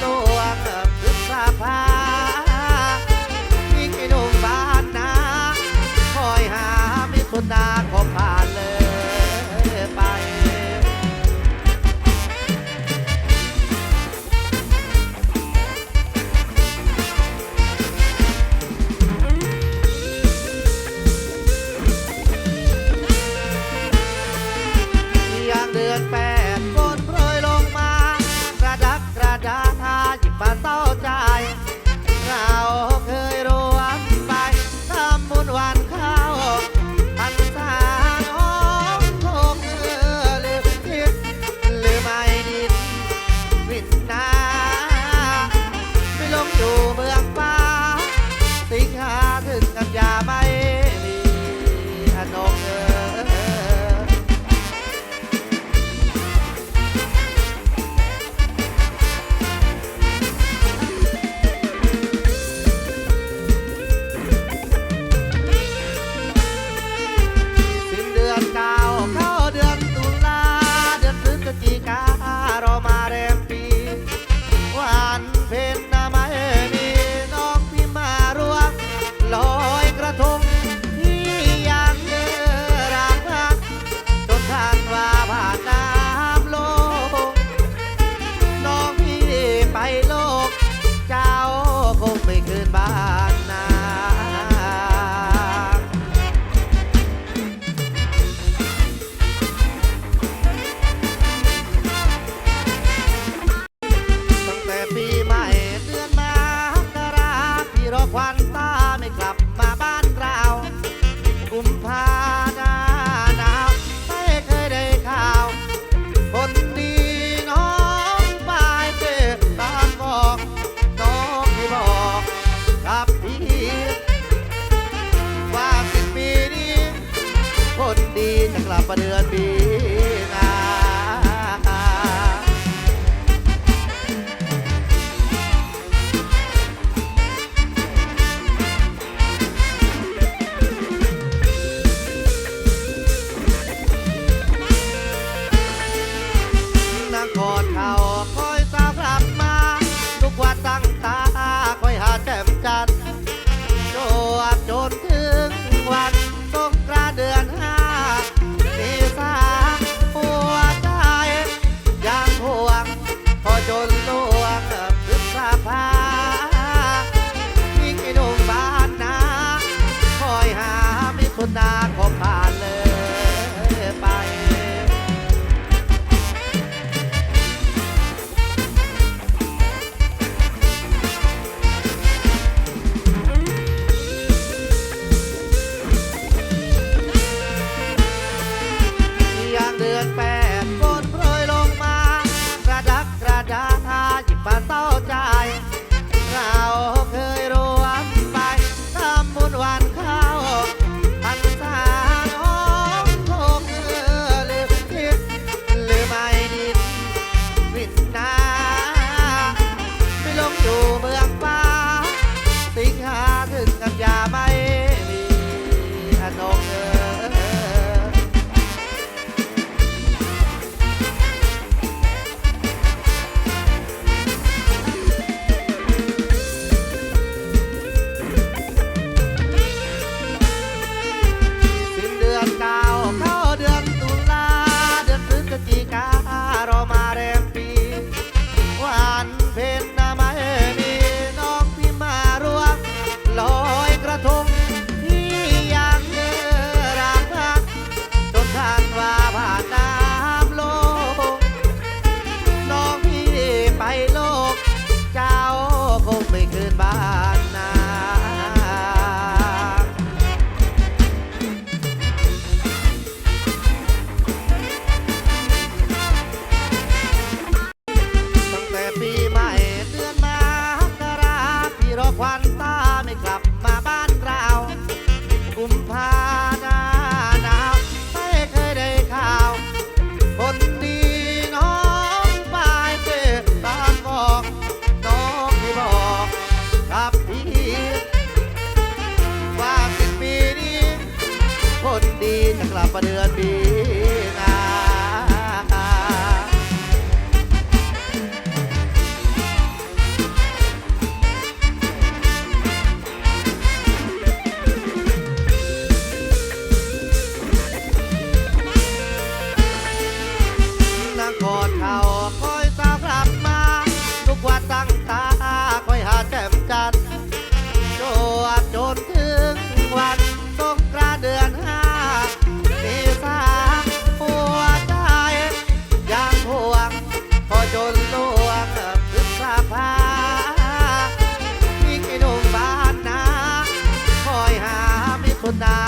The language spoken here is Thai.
solo atau. troublemaker. 我们要 ไปคืนบ้านนาตั้งแต่ปีใหม่เดือนมากราพี่รอควัน ดีจะกลับมาเดือนมีนาคอยสาวกลับมา ทุกวันตั้งตาคอยหาแจ่จัน ko na